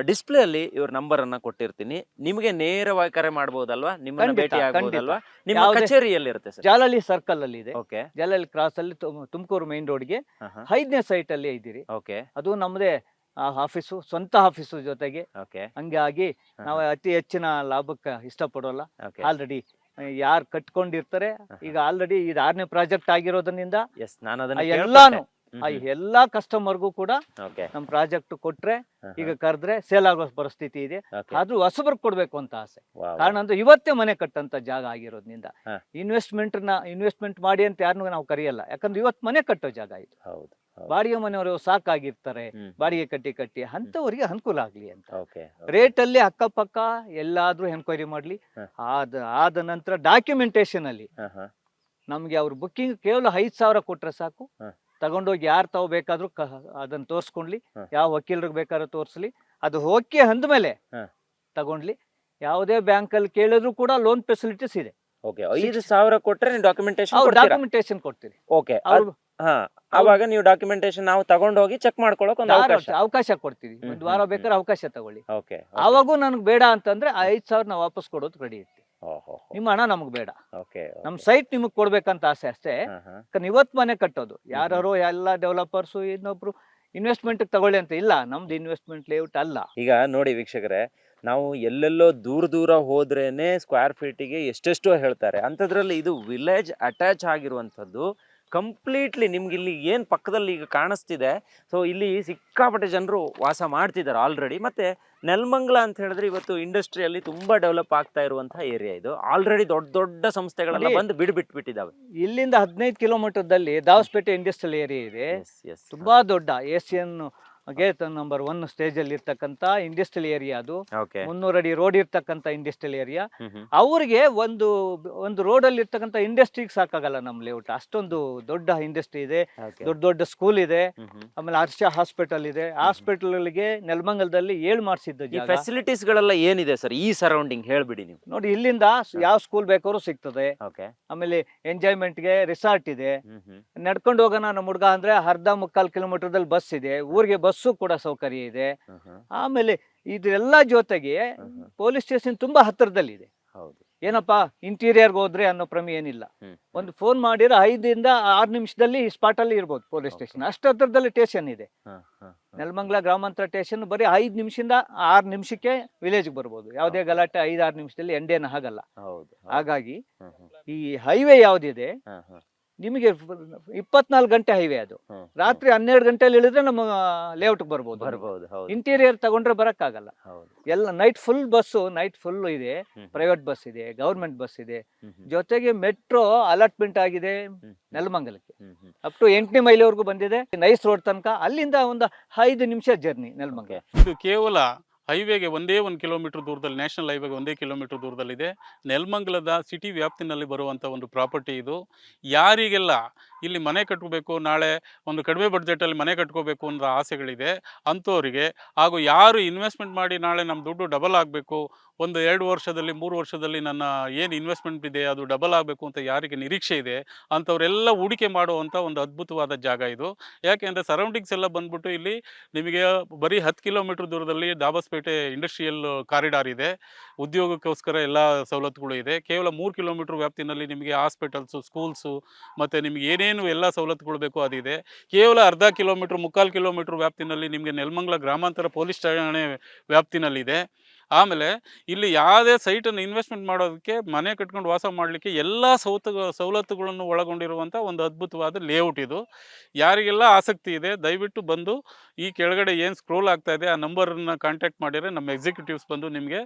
[SPEAKER 2] ಡಿಸ್ಪ್ಲೇ ಅಲ್ಲಿ ಇವ್ರ ನಂಬರ್ ಅನ್ನ ಕೊಟ್ಟಿರ್ತೀನಿ. ನಿಮಗೆ ನೇರವಾಗಿ ಕರೆ ಮಾಡಬಹುದಲ್ವಾ ನಿಮ್ಮನ್ನ
[SPEAKER 1] ಖಂಡಿತ,
[SPEAKER 2] ಭೇಟಿ ಆಗಬಹುದಲ್ವಾ ನಿಮ್ಮ
[SPEAKER 1] ಯಾವುದೇ-
[SPEAKER 2] ಕಚೇರಿಯಲ್ಲಿ ಇರುತ್ತೆ ಸರ್.
[SPEAKER 1] ಜಾಲಹಳ್ಳಿ ಸರ್ಕಲ್ ಅಲ್ಲಿ ಇದೆ.
[SPEAKER 2] ಓಕೆ.
[SPEAKER 1] ಜಾಲಹಳ್ಳಿ ಕ್ರಾಸ್ ಅಲ್ಲಿ ತುಮ್- ತುಮಕೂರು ಮೈನ್ ರೋಡ್ಗೆ ಐದನೇ ಸೈಟ್ ಅಲ್ಲಿ ಇದ್ದೀರಿ.
[SPEAKER 2] ಓಕೆ.
[SPEAKER 1] ಅದು ನಮ್ಮದೇ ಆಫೀಸು ಸ್ವಂತ ಆಫೀಸು ಜೊತೆಗೆ.
[SPEAKER 2] ಓಕೆ.
[SPEAKER 1] ಹಂಗಾಗಿ ನಾವು ಅತಿ ಹೆಚ್ಚಿನ ಲಾಭಕ್ಕೆ ಇಷ್ಟಪಡೋಲ್ಲ.
[SPEAKER 2] ಓಕೆ.
[SPEAKER 1] ಆಲ್ರೆಡಿ ಯಾರು ಕಟ್ಕೊಂಡಿರ್ತಾರೆ ಈಗ ಆಲ್ರೆಡಿ ಇದು ಆರನೇ ಪ್ರಾಜೆಕ್ಟ್ ಆಗಿರೋದ್ರಿಂದ
[SPEAKER 2] ಎಸ್ ನಾನು ಅದನ್ನ
[SPEAKER 1] ಎಲ್ಲಾನು ಆ ಎಲ್ಲಾ ಕಸ್ಟಮರ್ಗೂ ಕೂಡ ನಮ್ ಪ್ರಾಜೆಕ್ಟ್ ಕೊಟ್ರೆ ಈಗ ಕರೆದ್ರೆ ಸೇಲ್ ಆಗೋ ಪರಿಸ್ಥಿತಿ ಇದೆ. ಆದ್ರೂ ಹೊಸಬ್ರಿಗೆ ಕೊಡ್ಬೇಕು ಅಂತ ಆಸೆ. ಕಾರಣ ಅಂದ್ರೆ ಇವತ್ತೇ ಮನೆ ಕಟ್ಟಂತ ಜಾಗ ಆಗಿರೋದ್ರಿಂದ
[SPEAKER 2] ಇನ್ವೆಸ್ಟ್ಮೆಂಟ್ನ
[SPEAKER 1] ಇನ್ವೆಸ್ಟ್ಮೆಂಟ್ ಮಾಡಿ ಅಂತ ಯಾರನ್ನೂ ನಾವು ಕರೆಯಲ್ಲ. ಯಾಕಂದ್ರೆ ಇವತ್ ಮನೆ ಕಟ್ಟೋ ಜಾಗ ಇದು.
[SPEAKER 2] ಹೌದು
[SPEAKER 1] ಬಾಡಿಗೆ ಮನೆಯವರು ಸಾಕಾಗಿರ್ತಾರೆ. ಬಾಡಿಗೆ ಕಟ್ಟಿ ಕಟ್ಟಿ ಅಂತವರಿಗೆ ಅನುಕೂಲ ಆಗ್ಲಿ ಅಂತ. ರೇಟ್ ಅಲ್ಲಿ ಅಕ್ಕಪಕ್ಕ ಎಲ್ಲಾದ್ರೂ ಎನ್ಕ್ವೈರಿ ಮಾಡ್ಲಿ. ಆದ ಆದ ನಂತರ ಡಾಕ್ಯುಮೆಂಟೇಶನ್ ಅಲ್ಲಿ ನಮ್ಗೆ ಅವ್ರ ಬುಕ್ಕಿಂಗ್ ಕೇವಲ ಐದ್ ಸಾವಿರ ಕೊಟ್ರೆ ಸಾಕು. ತಗೊಂಡೋಗಿ ಯಾರು ತಾವು ಬೇಕಾದ್ರೂ ಅದನ್ನ ತೋರ್ಸ್ಕೊಂಡ್ಲಿ ಯಾವ ವಕೀಲರಿಗೆ ಬೇಕಾದ್ರೂ ತೋರಿಸ್ಲಿ ಅದು ಹೋಗಿ ಅಂದ್ಮೇಲೆ. ತಗೊಂಡ್ಲಿ ಯಾವುದೇ ಬ್ಯಾಂಕ್ ಅಲ್ಲಿ ಕೇಳಿದ್ರು ಕೂಡ ಲೋನ್ ಫೆಸಿಲಿಟೀಸ್ ಇದೆ.
[SPEAKER 2] ಓಕೆ ಐದು ಸಾವಿರ ಕೊಟ್ರೆ ಡಾಕ್ಯುಮೆಂಟೇಶನ್ ಕೊಡ್ತೀರಾ?
[SPEAKER 1] ಡಾಕ್ಯುಮೆಂಟೇಶನ್ ಕೊಡ್ತೀರಿ
[SPEAKER 2] ಓಕೆ ಹಾ ಅವಾಗ ನೀವು ಡಾಕ್ಯುಮೆಂಟೇಶನ್ ನಾವು ತಗೊಂಡೋಗಿ ಚೆಕ್ ಮಾಡ್ಕೊಳಕ್ ಒಂದು ಅವಕಾಶ.
[SPEAKER 1] ಅವಕಾಶ ಕೊಡ್ತೀವಿ. ಒಂದ್ ವಾರ ಬೇಕಾದ್ರೆ ಅವಕಾಶ ತಗೊಳ್ಳಿ.
[SPEAKER 2] ಓಕೆ
[SPEAKER 1] ಅವಾಗೂ ನನಗೆ ಬೇಡ ಅಂತಂದ್ರೆ ಐದ್ ಸಾವಿರ ನಾವು ವಾಪಸ್ ಕೊಡೋದು ರೆಡಿ ಇರ್ತೀವಿ. ನಿಮ್ಮ ಹಣ ನಮ್ಗೆ ಬೇಡ.
[SPEAKER 2] ಓಕೆ
[SPEAKER 1] ನಮ್ ಸೈಟ್ ನಿಮಗ್ ಕೊಡ್ಬೇಕಂತ ಆಸೆ ಅಷ್ಟೇ. ಯಾಕಂದ್ರೆ ಇವತ್ ಮನೆ ಕಟ್ಟೋದು. ಯಾರು ಎಲ್ಲ ಡೆವಲಪರ್ಸ್ ಇನ್ನೊಬ್ರು ಇನ್ವೆಸ್ಟ್ಮೆಂಟ್ ತಗೊಳ್ಳಿ ಅಂತ ಇಲ್ಲ. ನಮ್ದು ಇನ್ವೆಸ್ಟ್ಮೆಂಟ್ ಲೇಔಟ್ ಅಲ್ಲ.
[SPEAKER 2] ಈಗ ನೋಡಿ ವೀಕ್ಷಕರೇ ನಾವು ಎಲ್ಲೆಲ್ಲೋ ದೂರ ದೂರ ಹೋದ್ರೇನೆ ಸ್ಕ್ವೇರ್ ಫೀಟಿಗೆ ಎಷ್ಟೆಷ್ಟೋ ಹೇಳ್ತಾರೆ. ಅಂಥದ್ರಲ್ಲಿ ಇದು ವಿಲೇಜ್ ಅಟ್ಯಾಚ್ ಆಗಿರುವಂಥದ್ದು. ಕಂಪ್ಲೀಟ್ಲಿ ನಿಮ್ಗೆ ಇಲ್ಲಿ ಏನು ಪಕ್ಕದಲ್ಲಿ ಈಗ ಕಾಣಿಸ್ತಿದೆ. ಸೊ ಇಲ್ಲಿ ಸಿಕ್ಕಾಪಟ್ಟೆ ಜನರು ವಾಸ ಮಾಡ್ತಿದ್ದಾರೆ ಆಲ್ರೆಡಿ ಮತ್ತೆ ನೆಲಮಂಗಲ ಅಂತ ಹೇಳಿದ್ರೆ ಇವತ್ತು ಇಂಡಸ್ಟ್ರಿಯಲ್ಲಿ ತುಂಬಾ ಡೆವಲಪ್ ಆಗ್ತಾ ಇರುವಂತಹ ಏರಿಯಾ ಇದು. ಆಲ್ರೆಡಿ ದೊಡ್ಡ ದೊಡ್ಡ ಸಂಸ್ಥೆಗಳೆಲ್ಲ
[SPEAKER 1] ಬಿಡ್
[SPEAKER 2] ಬಂದು ಬಿಟ್ಬಿಟ್ಟಿದ್ದಾವೆ
[SPEAKER 1] ಇಲ್ಲಿಂದ ಹದಿನೈದು ಕಿಲೋಮೀಟರ್ ದಲ್ಲಿ ದಾವಸ್ಪೇಟೆ ಇಂಡಸ್ಟ್ರಿಯಲ್ ಏರಿಯಾ ಇದೆ. ತುಂಬಾ ದೊಡ್ಡ Asian gate number one stage ಅಲ್ಲಿ ಇರ್ತಕ್ಕಂತ ಇಂಡಸ್ಟ್ರಿಯಲ್ ಏರಿಯಾ ಅದು ಮುನ್ನೂರು ಅಡಿ ರೋಡ್ ಇರ್ತಕ್ಕಂತ ಇಂಡಸ್ಟ್ರಿಯಲ್ ಏರಿಯಾ ಅವ್ರಿಗೆ ಒಂದು ಒಂದು ರೋಡ್ ಅಲ್ಲಿ ಇರ್ತಕ್ಕಂತ ಇಂಡಸ್ಟ್ರಿಗೆ ಸಾಕಾಗಲ್ಲ ನಮ್ ಲೇಔಟ್ ಅಷ್ಟೊಂದು ದೊಡ್ಡ ಇಂಡಸ್ಟ್ರಿ ಇದೆ ದೊಡ್ಡ ದೊಡ್ಡ ಸ್ಕೂಲ್ ಇದೆ. ಆಮೇಲೆ ಹರ್ಷ ಹಾಸ್ಪಿಟಲ್ ಇದೆ. ಹಾಸ್ಪಿಟಲ್ಗೆ ನೆಲಮಂಗಲದಲ್ಲಿ ಏಳು ಮಾಡಿಸಿದ್ದು
[SPEAKER 2] ಫೆಸಿಲಿಟೀಸ್ ಗಳೆಲ್ಲ ಏನಿದೆ ಸರ್? ಈ ಸರೌಂಡಿಂಗ್ ಹೇಳ್ಬಿಡಿ ನೀವು.
[SPEAKER 1] ನೋಡಿ ಇಲ್ಲಿಂದ ಯಾವ ಸ್ಕೂಲ್ ಬೇಕಾದ್ರು ಸಿಗ್ತದೆ. ಆಮೇಲೆ ಎಂಜಾಯ್ಮೆಂಟ್ಗೆ ರಿಸಾರ್ಟ್ ಇದೆ. ನಡ್ಕೊಂಡು ಹೋಗೋಣ ನಮ್ಮ ಹುಡುಗ ಅಂದ್ರೆ ಅರ್ಧ ಮುಕ್ಕಾಲ್ ಕಿಲೋಮೀಟರ್ ದಲ್ಲಿ ಬಸ್ ಇದೆ. ಊರಿಗೆ ಬಸ್ಸು ಕೂಡ ಸೌಕರ್ಯ ಇದೆ. ಆಮೇಲೆ ಇದೆಲ್ಲ ಜೊತೆಗೆ ಪೊಲೀಸ್ ಸ್ಟೇಷನ್ ತುಂಬಾ ಹತ್ತಿರದಲ್ಲಿದೆ.
[SPEAKER 2] ಹೌದು.
[SPEAKER 1] ಏನಪ್ಪಾ ಇಂಟೀರಿಯರ್ಗೆ ಹೋದ್ರೆ ಅನ್ನೋ ಪ್ರಮೇಯ ಏನಿಲ್ಲ. ಒಂದು ಫೋನ್ ಮಾಡಿದ್ರೆ ಐದರಿಂದ ಆರು ನಿಮಿಷದಲ್ಲಿ ಸ್ಪಾಟ್ ಅಲ್ಲಿ ಇರ್ಬೋದು ಪೊಲೀಸ್ ಸ್ಟೇಷನ್. ಅಷ್ಟು ಹತ್ರದಲ್ಲಿ ಸ್ಟೇಷನ್ ಇದೆ. ನೆಲಮಂಗ್ಲ ಗ್ರಾಮಾಂತರ ಸ್ಟೇಷನ್ ಬರೀ ಐದು ನಿಮಿಷದಿಂದ ಆರು ನಿಮಿಷಕ್ಕೆ ವಿಲೇಜ್ ಬರ್ಬೋದು. ಯಾವುದೇ ಗಲಾಟೆ ಐದು ಆರು ನಿಮಿಷದಲ್ಲಿ ಎಂಡೇನ ಆಗಲ್ಲ.
[SPEAKER 2] ಹೌದು
[SPEAKER 1] ಹಾಗಾಗಿ ಈ ಹೈವೇ ಯಾವ್ದಿದೆ ನಿಮಗೆ ಇಪ್ಪತ್ನಾಲ್ಕು ಗಂಟೆ ಹೈವೇ ಅದು. ರಾತ್ರಿ ಹನ್ನೆರಡು ಗಂಟೆಯಲ್ಲಿ ಇಳಿದ್ರೆ ನಮ್ಮ ಲೇಔಟ್ ಬರ್ಬೋದು.
[SPEAKER 2] ಬರ್ಬೋದು
[SPEAKER 1] ಇಂಟೀರಿಯರ್ ತಗೊಂಡ್ರೆ ಬರಕ್ಕಾಗಲ್ಲ. ಎಲ್ಲ night full bus night full ಇದೆ ಪ್ರೈವೇಟ್ ಬಸ್ ಇದೆ ಗೌರ್ಮೆಂಟ್ ಬಸ್ ಇದೆ. ಜೊತೆಗೆ ಮೆಟ್ರೋ ಅಲಾಟ್ಮೆಂಟ್ ಆಗಿದೆ ನೆಲಮಂಗಲಕ್ಕೆ. ಅಪ್ ಟು ಎಂಟನೇ ಮೈಲಿವರೆಗೂ ಬಂದಿದೆ. ನೈಸ್ ರೋಡ್ ತನಕ ಅಲ್ಲಿಂದ ಒಂದು ಐದು ನಿಮಿಷ ಜರ್ನಿ ನೆಲಮಂಗಲ.
[SPEAKER 3] ಇದು ಕೇವಲ ಹೈವೇಗೆ ಒಂದೇ ಒಂದು ಕಿಲೋಮೀಟರ್ ದೂರದಲ್ಲಿ, ನ್ಯಾಷನಲ್ ಹೈವೇಗೆ ಒಂದೇ ಕಿಲೋಮೀಟರ್ ದೂರದಲ್ಲಿದೆ. ನೆಲಮಂಗಲದ ಸಿಟಿ ವ್ಯಾಪ್ತಿನಲ್ಲಿ ಬರುವಂಥ ಒಂದು ಪ್ರಾಪರ್ಟಿ ಇದು. ಯಾರಿಗೆಲ್ಲ ಇಲ್ಲಿ ಮನೆ ಕಟ್ಟಬೇಕು ನಾಳೆ ಒಂದು ಕಡಿಮೆ ಬಡ್ಜೆಟಲ್ಲಿ ಮನೆ ಕಟ್ಕೋಬೇಕು ಅನ್ನೋ ಆಸೆಗಳಿದೆ ಅಂಥವರಿಗೆ ಹಾಗೂ ಯಾರು ಇನ್ವೆಸ್ಟ್ಮೆಂಟ್ ಮಾಡಿ ನಾಳೆ ನಮ್ಮ ದುಡ್ಡು ಡಬಲ್ ಆಗಬೇಕು, ಒಂದು ಎರಡು ವರ್ಷದಲ್ಲಿ, ಮೂರು ವರ್ಷದಲ್ಲಿ ನನ್ನ ಏನು ಇನ್ವೆಸ್ಟ್ಮೆಂಟ್ ಇದೆ, ಅದು ಡಬಲ್ ಆಗಬೇಕು ಅಂತ ಯಾರಿಗೆ ನಿರೀಕ್ಷೆ ಇದೆ, ಅಂಥವರೆಲ್ಲ ಹೂಡಿಕೆ ಮಾಡುವಂಥ ಒಂದು ಅದ್ಭುತವಾದ ಜಾಗ ಇದು. ಯಾಕೆಂದರೆ ಸರೌಂಡಿಂಗ್ಸ್ ಎಲ್ಲ ಬಂದ್ಬಿಟ್ಟು ಇಲ್ಲಿ ನಿಮಗೆ ಬರೀ ಹತ್ತು ಕಿಲೋಮೀಟರ್ ದೂರದಲ್ಲಿ ದಾಬಸ್ಪೇಟೆ ಇಂಡಸ್ಟ್ರಿಯಲ್ ಕಾರಿಡಾರ್ ಇದೆ. ಉದ್ಯೋಗಕ್ಕೋಸ್ಕರ ಎಲ್ಲ ಸವಲತ್ತುಗಳು ಇದೆ. ಕೇವಲ ಮೂರು ಕಿಲೋಮೀಟರ್ ವ್ಯಾಪ್ತಿನಲ್ಲಿ ನಿಮಗೆ ಹಾಸ್ಪಿಟಲ್ಸು ಸ್ಕೂಲ್ಸು ಮತ್ತು ನಿಮಗೆ ಏನೇನು ಎಲ್ಲ ಸವಲತ್ತುಗಳು ಬೇಕು ಅದಿದೆ ಕೇವಲ ಅರ್ಧ ಕಿಲೋಮೀಟ್ರ್, ಮುಕ್ಕಾಲು ಕಿಲೋಮೀಟ್ರ್ ವ್ಯಾಪ್ತಿನಲ್ಲಿ ನಿಮಗೆ ನೆಲಮಂಗಲ ಗ್ರಾಮಾಂತರ ಪೊಲೀಸ್ ಠಾಣೆ ವ್ಯಾಪ್ತಿನಲ್ಲಿದೆ. ಆಮೇಲೆ ಇಲ್ಲಿ ಯಾವುದೇ ಸೈಟನ್ನು ಇನ್ವೆಸ್ಟ್ಮೆಂಟ್ ಮಾಡೋದಕ್ಕೆ ಮನೆ ಕಟ್ಕೊಂಡು ವಾಸ ಮಾಡಲಿಕ್ಕೆ ಎಲ್ಲ ಸೌತ, ಸವಲತ್ತುಗಳನ್ನು ಒಳಗೊಂಡಿರುವಂಥ ಒಂದು ಅದ್ಭುತವಾದ ಲೇಔಟ್ ಇದು. ಯಾರಿಗೆಲ್ಲ ಆಸಕ್ತಿ ಇದೆ, ದಯವಿಟ್ಟು ಬಂದು ಈ ಕೆಳಗಡೆ ಏನು ಸ್ಕ್ರೋಲ್ ಆಗ್ತಾ ಇದೆ, ಆ ನಂಬರನ್ನು ಕಾಂಟ್ಯಾಕ್ಟ್ ಮಾಡಿದರೆ ನಮ್ಮ ಎಕ್ಸಿಕ್ಯೂಟಿವ್ಸ್ ಬಂದು ನಿಮಗೆ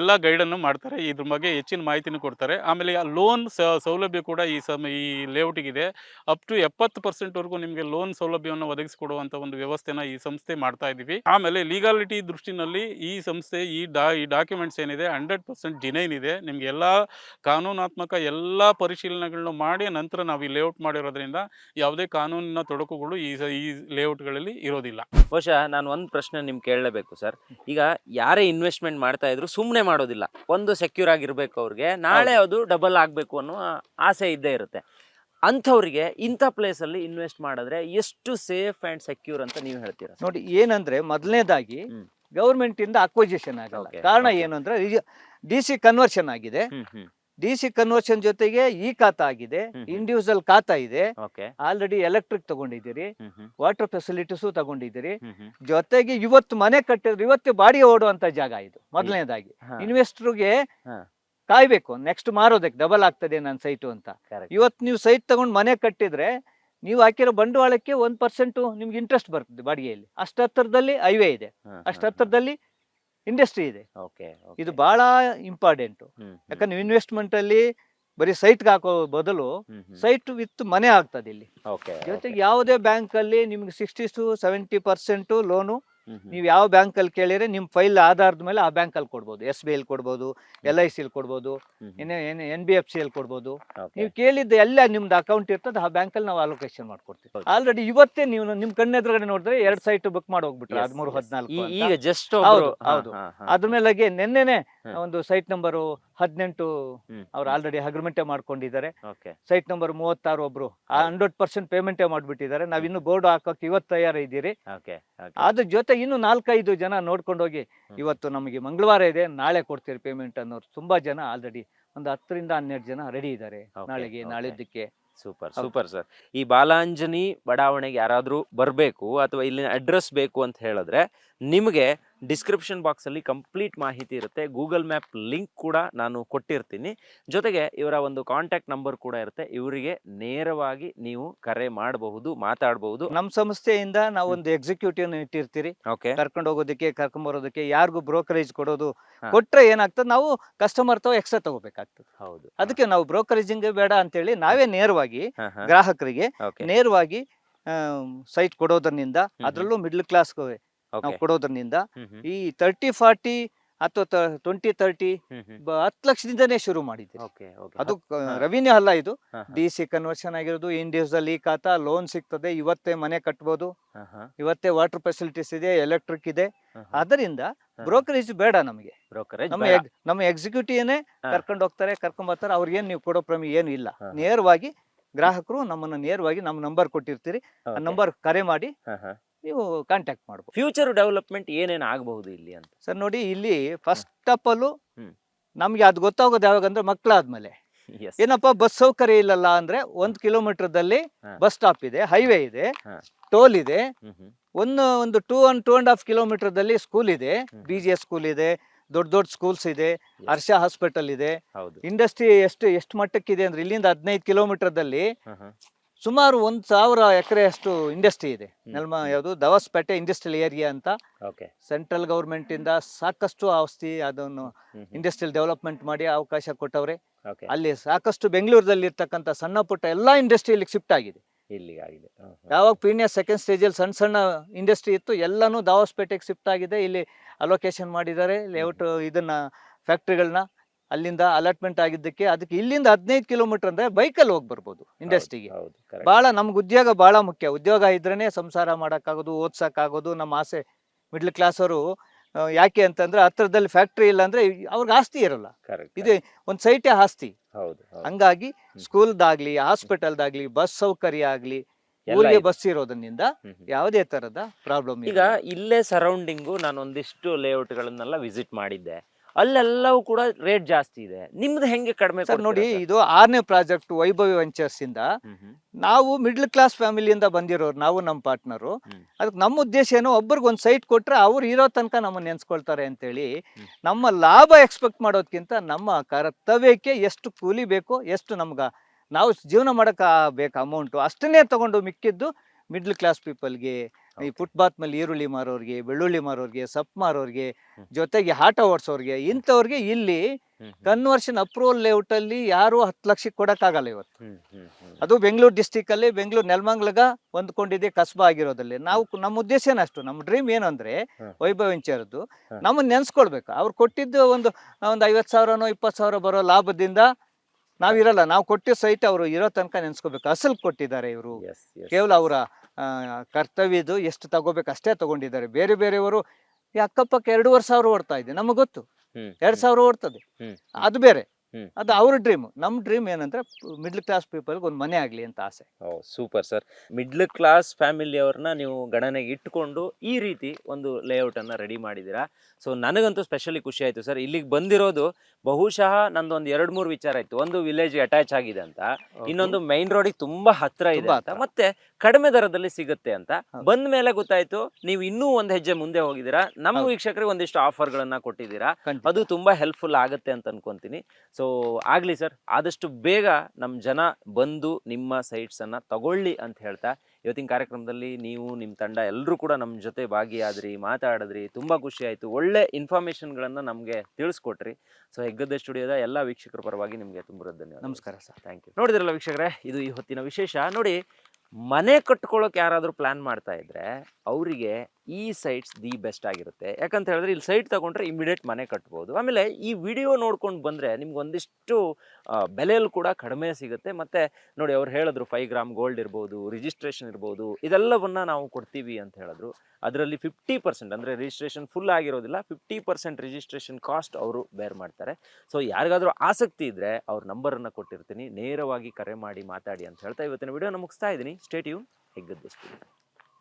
[SPEAKER 3] ಎಲ್ಲ ಗೈಡನ್ನು ಮಾಡ್ತಾರೆ, ಇದ್ರ ಬಗ್ಗೆ ಹೆಚ್ಚಿನ ಮಾಹಿತಿನೂ ಕೊಡ್ತಾರೆ. ಆಮೇಲೆ ಆ ಲೋನ್ ಸೌಲಭ್ಯ ಕೂಡ ಈ ಸಮ, ಈ ಲೇಔಟಿಗಿದೆ. ಅಪ್ ಟು ಎಪ್ಪತ್ತು ಪರ್ಸೆಂಟ್ವರೆಗೂ ನಿಮಗೆ ಲೋನ್ ಸೌಲಭ್ಯವನ್ನು ಒದಗಿಸಿಕೊಡುವಂಥ ಒಂದು ವ್ಯವಸ್ಥೆನ ಈ ಸಂಸ್ಥೆ ಮಾಡ್ತಾ ಇದ್ದೀವಿ ಆಮೇಲೆ ಲೀಗಾಲಿಟಿ ದೃಷ್ಟಿನಲ್ಲಿ ಈ ಸಂಸ್ಥೆ ಈ ಡಾ ಈ ಡಾಕ್ಯುಮೆಂಟ್ಸ್ ಏನಿದೆ ಹಂಡ್ರೆಡ್ ಪರ್ಸೆಂಟ್ ಜಿನೈನ್ ಇದೆ. ನಿಮ್ಗೆ ಎಲ್ಲ ಕಾನೂನಾತ್ಮಕ ಎಲ್ಲ ಪರಿಶೀಲನೆಗಳನ್ನ ಮಾಡಿ ನಂತರ ನಾವು ಈ ಲೇಔಟ್ ಮಾಡಿರೋದ್ರಿಂದ ಯಾವುದೇ ಕಾನೂನಿನ ತೊಡಕುಗಳು ಈ ಈ ಲೇಔಟ್ಗಳಲ್ಲಿ ಇರೋದಿಲ್ಲ.
[SPEAKER 2] ಬಹುಶಃ ನಾನು ಒಂದು ಪ್ರಶ್ನೆ ನಿಮ್ಗೆ ಕೇಳಲೇಬೇಕು ಸರ್. ಈಗ ಯಾರೇ ಇನ್ವೆಸ್ಟ್ಮೆಂಟ್ ಮಾಡ್ತಾ ಇದ್ರು ಸುಮ್ಮನೆ ಮಾಡೋದಿಲ್ಲ. ಒಂದು ಸೆಕ್ಯೂರ್ ಆಗಿರ್ಬೇಕು ಅವ್ರಿಗೆ ನಾಳೆ ಅದು ಡಬಲ್ ಆಗಬೇಕು ಅನ್ನೋ ಆಸೆ ಇದ್ದೇ ಇರುತ್ತೆ. ಅಂಥವ್ರಿಗೆ ಇಂಥ ಪ್ಲೇಸಲ್ಲಿ ಇನ್ವೆಸ್ಟ್ ಮಾಡಿದ್ರೆ ಎಷ್ಟು ಸೇಫ್ ಆ್ಯಂಡ್ ಸೆಕ್ಯೂರ್ ಅಂತ ನೀವು ಹೇಳ್ತೀರಾ
[SPEAKER 1] ನೋಡಿ ಏನಂದ್ರೆ ಮೊದಲನೇದಾಗಿ
[SPEAKER 2] ಹ್ಮ್.
[SPEAKER 1] ಗವರ್ಮೆಂಟ್ ಇಂದ ಅಕ್ವಜಿಷನ್ ಆಗಲ್ಲ
[SPEAKER 2] Okay,
[SPEAKER 1] ಕಾರಣ
[SPEAKER 2] okay.
[SPEAKER 1] ಏನು ಅಂದ್ರೆ ಡಿ ಸಿ ಕನ್ವರ್ಷನ್ ಆಗಿದೆ
[SPEAKER 2] hmm hmm
[SPEAKER 1] D C conversion ಜೊತೆಗೆ ಈ ಖಾತಾ ಆಗಿದೆ
[SPEAKER 2] ಹ್ಮ್.
[SPEAKER 1] ಇಂಡಿವಿಜುವಲ್ ಖಾತಾ ಇದೆ
[SPEAKER 2] ಓಕೆ
[SPEAKER 1] ಆಲ್ರೆಡಿ ಎಲೆಕ್ಟ್ರಿಕ್ ತಗೊಂಡಿದ್ದೀರಿ
[SPEAKER 2] ಹ್ಮ್ ಹ್ಮ್
[SPEAKER 1] ವಾಟರ್ ಫೆಸಿಲಿಟೀಸು ತಗೊಂಡಿದ್ದೀರಿ
[SPEAKER 2] ಹ್ಮ್ ಹ್ಮ್
[SPEAKER 1] ಜೊತೆಗೆ ಇವತ್ತು ಮನೆ ಕಟ್ಟಿದ್ರೆ ಇವತ್ತು ಬಾಡಿಗೆ ಓಡುವಂತ ಜಾಗ ಇದು ಮೊದಲನೇದಾಗಿ
[SPEAKER 2] ಹಾ,
[SPEAKER 1] ಇನ್ವೆಸ್ಟರ್ಗೆ
[SPEAKER 2] ಹಾ.
[SPEAKER 1] ಕಾಯ್ಬೇಕು ನೆಕ್ಸ್ಟ್ ಮಾರೋದಕ್ಕೆ ಡಬಲ್ ಆಗ್ತದೆ ನನ್ನ ಸೈಟು ಅಂತ
[SPEAKER 2] correct.
[SPEAKER 1] ಇವತ್ತು ನೀವು ಸೈಟ್ ತಗೊಂಡು ಮನೆ ಕಟ್ಟಿದ್ರೆ ನೀವು ಹಾಕಿರೋ ಬಂಡವಾಳಕ್ಕೆ ಒಂದ್ ಪರ್ಸೆಂಟ್ ನಿಮ್ಗೆ ಇಂಟ್ರೆಸ್ಟ್ ಬರ್ತದೆ ಬಾಡಿಗೆಯಲ್ಲಿ. ಅಷ್ಟು ಹತ್ತಿರದಲ್ಲಿ ಹೈವೇ ಇದೆ.
[SPEAKER 2] ಅಷ್ಟ
[SPEAKER 1] ಅಷ್ಟು
[SPEAKER 2] ಹಾ,
[SPEAKER 1] ಹತ್ತಿರದಲ್ಲಿ ಇಂಡಸ್ಟ್ರಿ ಇದೆ. ಇದು ಬಹಳ ಇಂಪಾರ್ಟೆಂಟ್ ಯಾಕಂದ್ರೆ ನೀವು ಇನ್ವೆಸ್ಟ್ಮೆಂಟ್ ಅಲ್ಲಿ ಬರೀ ಸೈಟ್ಗೆ ಹಾಕೋ ಬದಲು. ಸೈಟ್ ವಿತ್ ಮನೆ ಆಗ್ತದೆ ಇಲ್ಲಿ. ಜೊತೆಗೆ ಯಾವುದೇ ಬ್ಯಾಂಕ್ ಅಲ್ಲಿ ನಿಮ್ಗೆ sixty to seventy percent loan. ನೀವು ಯಾವ ಬ್ಯಾಂಕ್ ಅಲ್ಲಿ ಕೇಳಿದ್ರೆ ನಿಮ್ ಫೈಲ್ ಆಧಾರದ ಮೇಲೆ ಆ ಬ್ಯಾಂಕ್ ಅಲ್ಲಿ ಕೊಡ್ಬೋದು ಎಸ್ ಬಿ ಐಲ್ ಕೊಡ್ಬೋದು ಎಲ್ ಐ ಸಿ ಕೊಡ್ಬೋದು. ಎನ್ ಬಿ ಎಫ್ ಸಿ ಅಲ್ಲಿ ಕೊಡ್ಬೋದು. ನೀವು ಕೇಳಿದ್ದ ಎಲ್ಲ ನಿಮ್ದು ಅಕೌಂಟ್ ಇರ್ತದೆ ಆ ಬ್ಯಾಂಕ್ ಅಲ್ಲಿ ನಾವು ಅಲೋಕೇಶನ್ ಮಾಡ್ಕೊಡ್ತೀವಿ. ಆಲ್ರೆಡಿ ಇವತ್ತೇ ನೀವು ನಿಮ್ ಕಣ್ಣೆದುರುಗಡೆ ನೋಡಿದ್ರೆ ಎರಡ್ ಸೈಟ್ ಬುಕ್ ಮಾಡಿ ಹೋಗ್ಬಿಟ್ರೆ ಹದಿಮೂರು ಹದಿನಾಲ್ಕು
[SPEAKER 2] ಈಗ ಜಸ್ಟ್
[SPEAKER 1] ಹೌದು, ಹೌದು. ಅದ್ರ ಮೇಲೆ ನಿನ್ನೆನೆ. ಒಂದು ಸೈಟ್ ನಂಬರ್ ಹದಿನೆಂಟು ಅವ್ರು ಆಲ್ರೆಡಿ ಅಗ್ರಿಮೆಂಟೇ ಮಾಡ್ಕೊಂಡಿದ್ದಾರೆ.
[SPEAKER 2] ಓಕೆ
[SPEAKER 1] ಸೈಟ್ ನಂಬರ್ ಮೂವತ್ತಾರು ಒಬ್ರು. ಹಂಡ್ರೆಡ್ ಪರ್ಸೆಂಟ್ ಪೇಮೆಂಟ್ ಮಾಡ್ಬಿಟ್ಟಿದ್ದಾರೆ. ನಾವ್ ಇನ್ನು ಬೋರ್ಡ್ ಹಾಕೋಕೆ ಇವತ್ತು ತಯಾರ ಇದ್ದೀರಿ. ಅದ್ರ ಜೊತೆ ಇನ್ನು ನಾಲ್ಕೈದು ಜನ ನೋಡ್ಕೊಂಡು ಹೋಗಿ ಇವತ್ತು ನಮಗೆ ಮಂಗಳವಾರ ಇದೆ. ನಾಳೆ ಕೊಡ್ತೀರಿ ಪೇಮೆಂಟ್ ಅನ್ನೋರು ತುಂಬಾ ಜನ ಆಲ್ರೆಡಿ ಒಂದು ಹತ್ತರಿಂದ ಹನ್ನೆರಡು ಜನ ರೆಡಿ ಇದ್ದಾರೆ. ನಾಳೆಗೆ
[SPEAKER 2] ನಾಳೆ
[SPEAKER 1] ನಾಳಿದ್ದಕ್ಕೆ.
[SPEAKER 2] ಸೂಪರ್ ಸೂಪರ್ ಸರ್ ಈ ಬಾಲಾಂಜನಿ ಬಡಾವಣೆಗೆ ಯಾರಾದರೂ ಬರಬೇಕು ಅಥವಾ ಇಲ್ಲಿನ ಅಡ್ರೆಸ್ ಬೇಕು ಅಂತ ಹೇಳಿದ್ರೆ ನಿಮಗೆ ಡಿಸ್ಕ್ರಿಪ್ಷನ್ ಬಾಕ್ಸಲ್ಲಿ ಕಂಪ್ಲೀಟ್ ಮಾಹಿತಿ ಇರುತ್ತೆ. ಗೂಗಲ್ ಮ್ಯಾಪ್ ಲಿಂಕ್ ಕೂಡ ನಾನು ಕೊಟ್ಟಿರ್ತೀನಿ. ಜೊತೆಗೆ ಇವರ ಒಂದು ಕಾಂಟ್ಯಾಕ್ಟ್ ನಂಬರ್ ಕೂಡ ಇರುತ್ತೆ. ಇವರಿಗೆ ನೇರವಾಗಿ ನೀವು ಕರೆ ಮಾಡಬಹುದು ಮಾತಾಡಬಹುದು.
[SPEAKER 1] ನಮ್ಮ ಸಂಸ್ಥೆಯಿಂದ ನಾವು ಒಂದು ಎಕ್ಸಿಕ್ಯೂಟಿವ್ ಇಟ್ಟಿರ್ತೀರಿ.
[SPEAKER 2] ಓಕೆ
[SPEAKER 1] ಕರ್ಕೊಂಡು ಹೋಗೋದಕ್ಕೆ ಕರ್ಕೊಂಡ್ ಬರೋದಕ್ಕೆ ಯಾರಿಗೂ ಬ್ರೋಕರೇಜ್ ಕೊಡೋದು
[SPEAKER 2] ಕೊಟ್ಟರೆ
[SPEAKER 1] ಕೊಟ್ರೆ ಏನಾಗ್ತದೆ? ನಾವು ಕಸ್ಟಮರ್ ತಾವು ಎಕ್ಸ್ಟ್ರಾ ತಗೋಬೇಕಾಗ್ತದೆ.
[SPEAKER 2] ಹೌದು.
[SPEAKER 1] ಅದಕ್ಕೆ ನಾವು ಬ್ರೋಕರೇಜಿಂಗ್ ಬೇಡ ಅಂತೇಳಿ ನಾವೇ ನೇರವಾಗಿ. ಗ್ರಾಹಕರಿಗೆ ನೇರವಾಗಿ ಸೈಟ್ ಕೊಡೋದ್ರಿಂದ. ಅದರಲ್ಲೂ ಮಿಡ್ಲ್ ಕ್ಲಾಸ್ ನಾವು ಕೊಡೋದ್ರಿಂದ ಈ ತರ್ಟಿ ಫಾರ್ಟಿ ಅಥವಾ ಟ್ವೆಂಟಿ ತರ್ಟಿ ಹತ್ತು ಲಕ್ಷದಿಂದನೇ ಶುರು
[SPEAKER 2] ಓಕೆ
[SPEAKER 1] ಅದು. ರೆವಿನ್ಯೂ ಅಲ್ಲ ಇದು. ಡಿ ಸಿ ಕನ್ವರ್ಷನ್ ಆಗಿರೋದು ಈ ಖಾತಾ ಲೋನ್ ಸಿಗ್ತದೆ ಇವತ್ತೇ ಮನೆ ಕಟ್ಬೋದು ಇವತ್ತೇ ವಾಟರ್ ಫೆಸಿಲಿಟೀಸ್ ಇದೆ ಎಲೆಕ್ಟ್ರಿಕ್ ಇದೆ. ಅದರಿಂದ. ಬ್ರೋಕರೇಜ್ ಬೇಡ ನಮಗೆ ನಮ್ಮ ನಮ್ಮ ಎಕ್ಸಿಕ್ಯೂಟಿವ್ನೇ. ಕರ್ಕೊಂಡು ಹೋಗ್ತಾರೆ ಕರ್ಕೊಂಡ್ ಬರ್ತಾರೆ ಅವ್ರಿಗೇನು ನೀವು ಕೊಡೋ ಪ್ರಮಿ ಏನು ಇಲ್ಲ. ನೇರವಾಗಿ ಗ್ರಾಹಕರು ನಮ್ಮನ್ನ ನೇರವಾಗಿ ನಮ್ಮ ನಂಬರ್ ಕೊಟ್ಟಿರ್ತೀರಿ ಆ ನಂಬರ್ ಕರೆ ಮಾಡಿ. ನೀವು ಕಾಂಟ್ಯಾಕ್ಟ್ ಮಾಡ್ಬೋದು
[SPEAKER 2] ಫ್ಯೂಚರ್ ಡೆವಲಪ್ಮೆಂಟ್ ಏನೇನು ಆಗಬಹುದು ಇಲ್ಲಿ ಅಂತ
[SPEAKER 1] ಸರ್ ನೋಡಿ ಇಲ್ಲಿ ಫಸ್ಟ್ ಆಫ್ ಆಲ್
[SPEAKER 2] ಹ್ಮ್.
[SPEAKER 1] ನಮ್ಗೆ ಅದು ಗೊತ್ತಾಗೋದು ಯಾವಾಗ ಅಂದ್ರೆ ಮಕ್ಕಳಾದ್ಮೇಲೆ. ಏನಪ್ಪ ಬಸ್ ಸೌಕರ್ಯ ಇಲ್ಲಲ್ಲ ಅಂದ್ರೆ ಒಂದ್ ಕಿಲೋಮೀಟರ್ದಲ್ಲಿ
[SPEAKER 2] ಹಾ.
[SPEAKER 1] ಬಸ್ ಸ್ಟಾಪ್ ಇದೆ ಹೈವೇ ಇದೆ
[SPEAKER 2] ಹಾ.
[SPEAKER 1] ಟೋಲ್ ಇದೆ ಒಂದು ಒಂದು two and two and half ಕಿಲೋಮೀಟರ್ದಲ್ಲಿ school ಇದೆ
[SPEAKER 2] hmm.
[SPEAKER 1] B G S school ಇದೆ ದೊಡ್ಡ ದೊಡ್ಡ ಸ್ಕೂಲ್ಸ್ ಇದೆ. ಹರ್ಷ ಹಾಸ್ಪಿಟಲ್ ಇದೆ
[SPEAKER 2] ಹೌದು
[SPEAKER 1] ಇಂಡಸ್ಟ್ರಿ ಎಷ್ಟು ಎಷ್ಟು ಮಟ್ಟಕ್ಕಿದೆ ಅಂದ್ರೆ ಇಲ್ಲಿಂದ ಹದಿನೈದು ಕಿಲೋಮೀಟರ್ದಲ್ಲಿ
[SPEAKER 2] ಹಾ, ಹಾ.
[SPEAKER 1] ಸುಮಾರು ಒಂದ್ ಸಾವಿರ ಎಕರೆ ಅಷ್ಟು ಇಂಡಸ್ಟ್ರಿ ಇದೆ. ನೆಲ್ಮ. ಯಾವುದು? ದವಸ್ಪೇಟೆ ಇಂಡಸ್ಟ್ರಿಯಲ್ ಏರಿಯಾ ಅಂತ
[SPEAKER 2] ಓಕೆ.
[SPEAKER 1] ಸೆಂಟ್ರಲ್ ಗೌರ್ಮೆಂಟ್ ಇಂದ ಸಾಕಷ್ಟು ಆಸ್ತಿ ಅದನ್ನು. ಇಂಡಸ್ಟ್ರಿಯಲ್ ಡೆವಲಪ್ಮೆಂಟ್ ಮಾಡಿ ಅವಕಾಶ ಕೊಟ್ಟವ್ರೆ. ಅಲ್ಲಿ ಸಾಕಷ್ಟು ಬೆಂಗಳೂರದಲ್ಲಿ ಇರ್ತಕ್ಕಂಥ ಸಣ್ಣ ಪುಟ್ಟ ಎಲ್ಲಾ ಇಂಡಸ್ಟ್ರಿಯಲ್ಲಿ ಶಿಫ್ಟ್ ಆಗಿದೆ.
[SPEAKER 2] ಇಲ್ಲಿ ಆಗಿದೆ.
[SPEAKER 1] ಯಾವಾಗ ಪೀಣ್ಯ ಸೆಕೆಂಡ್ ಸ್ಟೇಜಲ್ಲಿ ಸಣ್ಣ ಸಣ್ಣ ಇಂಡಸ್ಟ್ರಿ ಇತ್ತು ಎಲ್ಲಾನು ದಾವಸ್ಪೇಟೆಗೆ ಶಿಫ್ಟ್ ಆಗಿದೆ. ಇಲ್ಲಿ ಅಲೋಕೇಶನ್ ಮಾಡಿದ್ದಾರೆ. ಲೇಔಟ್ ಇದನ್ನ ಫ್ಯಾಕ್ಟ್ರಿಗಳನ್ನ ಅಲ್ಲಿಂದ ಅಲಾಟ್ಮೆಂಟ್ ಆಗಿದ್ದಕ್ಕೆ ಅದಕ್ಕೆ ಇಲ್ಲಿಂದ ಹದಿನೈದು ಕಿಲೋಮೀಟರ್ ಅಂದ್ರೆ ಬೈಕಲ್ಲಿ ಹೋಗಿ ಬರ್ಬೋದು ಇಂಡಸ್ಟ್ರಿಗೆ. ಬಹಳ ನಮ್ಗೆ ಉದ್ಯೋಗ ಬಹಳ ಮುಖ್ಯ. ಉದ್ಯೋಗ ಇದ್ರೇನೆ ಸಂಸಾರ ಮಾಡೋಕ್ಕಾಗೋದು ಓದ್ಸಕ್ಕಾಗೋದು ನಮ್ಮ ಆಸೆ ಮಿಡ್ಲ್ ಕ್ಲಾಸ್ ಅವರು ಯಾಕೆ ಅಂತಂದ್ರೆ ಹತ್ರದಲ್ಲಿ ಫ್ಯಾಕ್ಟ್ರಿ ಇಲ್ಲ ಅಂದ್ರೆ ಅವ್ರಿಗೆ ಆಸ್ತಿ ಇರಲ್ಲ. ಇದು ಒಂದ್ ಸೈಟ್ ಆಸ್ತಿ. ಹಂಗಾಗಿ
[SPEAKER 2] ದಾಗ್ಲಿ
[SPEAKER 1] ಸ್ಕೂಲ್ದಾಗ್ಲಿ ಹಾಸ್ಪಿಟಲ್ದಾಗ್ಲಿ ಬಸ್ ಸೌಕರ್ಯ ಆಗ್ಲಿ ಊರಿಗೆ ಬಸ್ ಇರೋದ್ರಿಂದ. ಯಾವುದೇ ತರದ ಪ್ರಾಬ್ಲಮ್
[SPEAKER 2] ಈಗ ಇಲ್ಲೇ ಸರೌಂಡಿಂಗು ನಾನು ಒಂದಿಷ್ಟು ಲೇಔಟ್ಗಳನ್ನೆಲ್ಲ ವಿಸಿಟ್ ಮಾಡಿದ್ದೆ. ಅಲ್ಲೆಲ್ಲವೂ ಕೂಡ ರೇಟ್ ಜಾಸ್ತಿ ಇದೆ ನಿಮ್ದು ಹೆಂಗೆ ಕಡಿಮೆ
[SPEAKER 1] ಸರ್ ನೋಡಿ ಇದು ಆರನೇ ಪ್ರಾಜೆಕ್ಟ್ ವೈಭವಿ ವೆಂಚರ್ಸ್ ಇಂದ. ನಾವು ಮಿಡ್ಲ್ ಕ್ಲಾಸ್ ಫ್ಯಾಮಿಲಿಯಿಂದ ಬಂದಿರೋರು ನಾವು ನಮ್ಮ ಪಾರ್ಟ್ನರು ಅದಕ್ಕೆ ನಮ್ಮ ಉದ್ದೇಶ ಏನೋ ಒಬ್ಬರಿಗೆ ಒಂದು ಸೈಟ್ ಕೊಟ್ರೆ ಅವ್ರು ಇರೋ ತನಕ ನಮ್ಮನ್ನು ನೆನ್ಸ್ಕೊಳ್ತಾರೆ ಅಂತೇಳಿ. ನಮ್ಮ ಲಾಭ ಎಕ್ಸ್ಪೆಕ್ಟ್ ಮಾಡೋದಕ್ಕಿಂತ ನಮ್ಮ ಕರ್ತವ್ಯಕ್ಕೆ ಎಷ್ಟು ಕೂಲಿ ಬೇಕೋ ಎಷ್ಟು ನಮ್ಗೆ ನಾವು ಜೀವನ ಮಾಡೋಕ್ಕೆ ಬೇಕು ಅಮೌಂಟು ಅಷ್ಟನ್ನೇ ತಗೊಂಡು ಮಿಕ್ಕಿದ್ದು ಮಿಡ್ಲ್ ಕ್ಲಾಸ್ ಪೀಪಲ್ಗೆ ಈ. ಫುಟ್ಪಾತ್ ಮೇಲೆ ಈರುಳ್ಳಿ ಮಾರೋರ್ಗೆ ಬೆಳ್ಳುಳ್ಳಿ ಮಾರೋರ್ಗೆ ಸೊಪ್ಪು ಮಾರೋರ್ಗೆ. ಜೊತೆಗೆ ಆಟ ಓಡಿಸೋರ್ಗೆ ಇಂಥವ್ರಿಗೆ ಇಲ್ಲಿ ಕನ್ವರ್ಷನ್ ಅಪ್ರೂವಲ್ ಲೇಔಟ್ ಅಲ್ಲಿ ಯಾರು ಹತ್ತು ಲಕ್ಷಕ್ಕೆ ಕೊಡಕ್ಕಾಗಲ್ಲ ಇವತ್ತು. ಅದು ಬೆಂಗಳೂರು ಡಿಸ್ಟಿಕ್ ಅಲ್ಲಿ ಬೆಂಗಳೂರು ನೆಲಮಂಗ್ಲಗ ಹೊಂದ್ಕೊಂಡಿದೆ ಕಸ್ಬಾ ಆಗಿರೋದಲ್ಲಿ ನಾವು ನಮ್ಮ ಉದ್ದೇಶ ಅಷ್ಟು? ನಮ್ಮ ಡ್ರೀಮ್ ಏನು ಅಂದ್ರೆ ವೈಭವ
[SPEAKER 2] ಹ್ಮ್.
[SPEAKER 1] ನಮ್ಮನ್ನ ನೆನ್ಸ್ಕೊಳ್ಬೇಕು. ಅವ್ರು ಕೊಟ್ಟಿದ್ದು ಒಂದು ಒಂದು ಐವತ್ತು ಸಾವಿರನೋ ಇಪ್ಪತ್ತು ಸಾವಿರ ಬರೋ ಲಾಭದಿಂದ ನಾವಿರಲ್ಲ ನಾವು ಕೊಟ್ಟಿರೋ ಸೈಟ್ ಅವರು ಇರೋ ತನಕ ನೆನ್ಸ್ಕೋಬೇಕು. ಅಸಲ್ ಕೊಟ್ಟಿದ್ದಾರೆ ಇವರು. ಕೇವಲ. ಅವರ ಕರ್ತವ್ಯದು ಎಷ್ಟು ತಗೋಬೇಕು ಅಷ್ಟೇ ತಗೊಂಡಿದ್ದಾರೆ. ಬೇರೆ ಬೇರೆಯವರು ಅಕ್ಕಪಕ್ಕ ಎರಡೂವರೆ ಸಾವಿರ ಓಡ್ತಾ ಇದೆ ನಮಗೆ ಗೊತ್ತು. ಎರಡ್ ಸಾವಿರ ಓಡ್ತದೆ. ಅದು ಬೇರೆ. ಅದು ಅವ್ರ ಡ್ರೀಮ್ ನಮ್ಮ ಡ್ರೀಮ್ ಏನಂದ್ರೆ ಮಿಡ್ಲ್ ಕ್ಲಾಸ್ ಪೀಪಲ್ ಒಂದು ಮನೆ ಆಗಲಿ ಅಂತ ಆಸೆ.
[SPEAKER 2] Super sir middle class family ಅವ್ರನ್ನ ನೀವು ಗಣನೆಗೆ ಇಟ್ಕೊಂಡು ಈ ರೀತಿ ಒಂದು ಲೇಔಟ್ ಅನ್ನ ರೆಡಿ ಮಾಡಿದ್ದೀರಾ ಸೊ ನನಗಂತೂ ಸ್ಪೆಷಲಿ ಖುಷಿ ಆಯ್ತು ಸರ್ ಇಲ್ಲಿಗೆ ಬಂದಿರೋದು ಬಹುಶಃ ನಂದು ಒಂದು ಎರಡು ಮೂರು ವಿಚಾರ ಆಯ್ತು ಒಂದು ವಿಲೇಜ್ ಅಟ್ಯಾಚ್ ಆಗಿದೆ ಅಂತ. ಇನ್ನೊಂದು ಮೈನ್ ರೋಡಿಗೆ ತುಂಬಾ ಹತ್ರ ಇದೆ ಅಂತ. ಮತ್ತೆ ಕಡಿಮೆ ದರದಲ್ಲಿ ಸಿಗುತ್ತೆ ಅಂತ. ಬಂದ ಮೇಲೆ ಗೊತ್ತಾಯ್ತು ನೀವು ಇನ್ನೂ ಒಂದ್ ಹೆಜ್ಜೆ ಮುಂದೆ ಹೋಗಿದ್ದೀರಾ. ನಮ್ಮ. ವೀಕ್ಷಕರಿಗೆ ಒಂದಿಷ್ಟು ಆಫರ್ಗಳನ್ನ ಕೊಟ್ಟಿದ್ದೀರಾ. ಅದು ತುಂಬಾ ಹೆಲ್ಪ್ಫುಲ್ ಆಗುತ್ತೆ ಅಂತ ಅನ್ಕೊಂತೀನಿ. ಸೊ ಆಗ್ಲಿ ಸರ್ ಆದಷ್ಟು ಬೇಗ ನಮ್ಮ ಜನ ಬಂದು ನಿಮ್ಮ ಸೈಟ್ಸನ್ನು ತಗೊಳ್ಳಿ ಅಂತ ಹೇಳ್ತಾ ಇವತ್ತಿನ ಕಾರ್ಯಕ್ರಮದಲ್ಲಿ ನೀವು ನಿಮ್ಮ ತಂಡ ಎಲ್ಲರೂ ಕೂಡ ನಮ್ಮ ಜೊತೆ ಭಾಗಿಯಾದ್ರಿ ಮಾತಾಡಿದ್ರಿ ತುಂಬ ಖುಷಿ ಆಯಿತು. ಒಳ್ಳೆ ಇನ್ಫಾರ್ಮೇಷನ್ಗಳನ್ನು ನಮಗೆ ತಿಳಿಸ್ಕೊಟ್ರಿ. ಸೊ ಹೆಗ್ಗದ್ದೆ ಸ್ಟುಡಿಯೋದ ಎಲ್ಲ ವೀಕ್ಷಕರ ಪರವಾಗಿ ನಿಮಗೆ ತುಂಬ ಧನ್ಯವಾದ
[SPEAKER 1] ನಮಸ್ಕಾರ ಸರ್
[SPEAKER 2] ಥ್ಯಾಂಕ್ ಯು ನೋಡಿದ್ರಲ್ಲ ವೀಕ್ಷಕರೇ ಇದು ಈ ಹೊತ್ತಿನ ವಿಶೇಷ. ನೋಡಿ ಮನೆ ಕಟ್ಕೊಳ್ಳೋಕೆ ಯಾರಾದರೂ ಪ್ಲ್ಯಾನ್ ಮಾಡ್ತಾ ಇದ್ರೆ ಅವರಿಗೆ ಈ ಸೈಟ್ಸ್ ದಿ ಬೆಸ್ಟ್ ಆಗಿರುತ್ತೆ. ಯಾಕಂತ ಹೇಳಿದ್ರೆ ಇಲ್ಲಿ ಸೈಟ್ ತಗೊಂಡ್ರೆ ಇಮಿಡಿಯೇಟ್ ಮನೆ ಕಟ್ಬೋದು. ಆಮೇಲೆ ಈ ವಿಡಿಯೋ ನೋಡ್ಕೊಂಡು ಬಂದರೆ ನಿಮ್ಗೆ ಒಂದಿಷ್ಟು ಬೆಲೆಯಲ್ಲಿ ಕೂಡ ಕಡಿಮೆ ಸಿಗುತ್ತೆ. ಮತ್ತು ನೋಡಿ ಅವ್ರು ಹೇಳಿದ್ರು ಫೈವ್ ಗ್ರಾಮ್ ಗೋಲ್ಡ್ ಇರ್ಬೋದು ರಿಜಿಸ್ಟ್ರೇಷನ್ ಇರ್ಬೋದು, ಇದೆಲ್ಲವನ್ನು ನಾವು ಕೊಡ್ತೀವಿ ಅಂತ ಹೇಳಿದ್ರು. ಅದರಲ್ಲಿ ಫಿಫ್ಟಿ ಪರ್ಸೆಂಟ್ ಅಂದರೆ ರಿಜಿಸ್ಟ್ರೇಷನ್ ಫುಲ್ ಆಗಿರೋದಿಲ್ಲ ಫಿಫ್ಟಿ ಪರ್ಸೆಂಟ್ ರಿಜಿಸ್ಟ್ರೇಷನ್ ಕಾಸ್ಟ್ ಅವರು ಬೇರ್ ಮಾಡ್ತಾರೆ. ಸೊ ಯಾರಿಗಾದರೂ ಆಸಕ್ತಿ ಇದ್ದರೆ ಅವ್ರ ನಂಬರನ್ನು ಕೊಟ್ಟಿರ್ತೀನಿ. ನೇರವಾಗಿ ಕರೆ ಮಾಡಿ ಮಾತಾಡಿ ಅಂತ ಹೇಳ್ತಾ ಇವತ್ತಿನ ವಿಡಿಯೋನ ಮುಗಿಸ್ತಾ ಇದ್ದೀನಿ. State you Heggadde studio